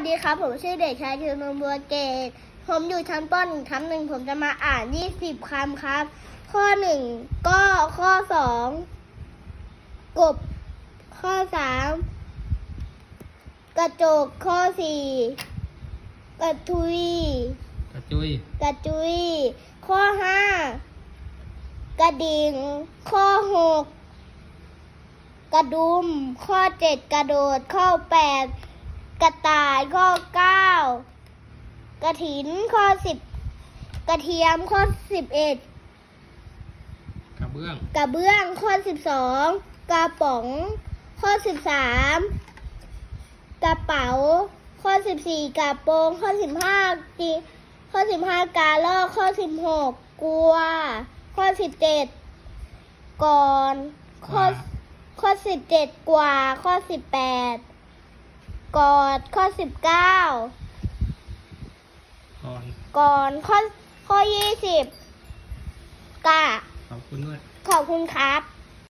วัสดีครับ ผมชื่อเด็กชายชูนนท์บัวเกต ผมอยู่ชั้นปหนึ่งทับหนึ่งผมจะมาอ่านยี่สิบคำครับ ข้อหนึ่งก็ข้อสองกบ ข้อสามกระจก ข้อสี่กระทุย กระจุย กระจุย ข้อห้ากระดิ่ง ข้อหกกระดุม ข้อเจ็ดกระโดด ข้อแปด กระต่ายข้อเก้ากระถินข้อสิบกระเทียมข้อสิบเอ็ดกระเบื้อง กระเบื้องข้อสิบสองกระป๋อง ข้อสิบสามกระเป๋า ข้อสิบสี่กระโปรงข้อสิบห้าจีข้อสิบห้ากาลอกข้อสิบหกกลัว ข้อสิบเจ็ดก่อน ข้อข้อสิบเจ็ดกว่า ข้อสิบแปด กอดข้อสิบเก้าก่อนก่อนข้อข้อยี่สิบกะขอบคุณด้วย ขอบคุณครับ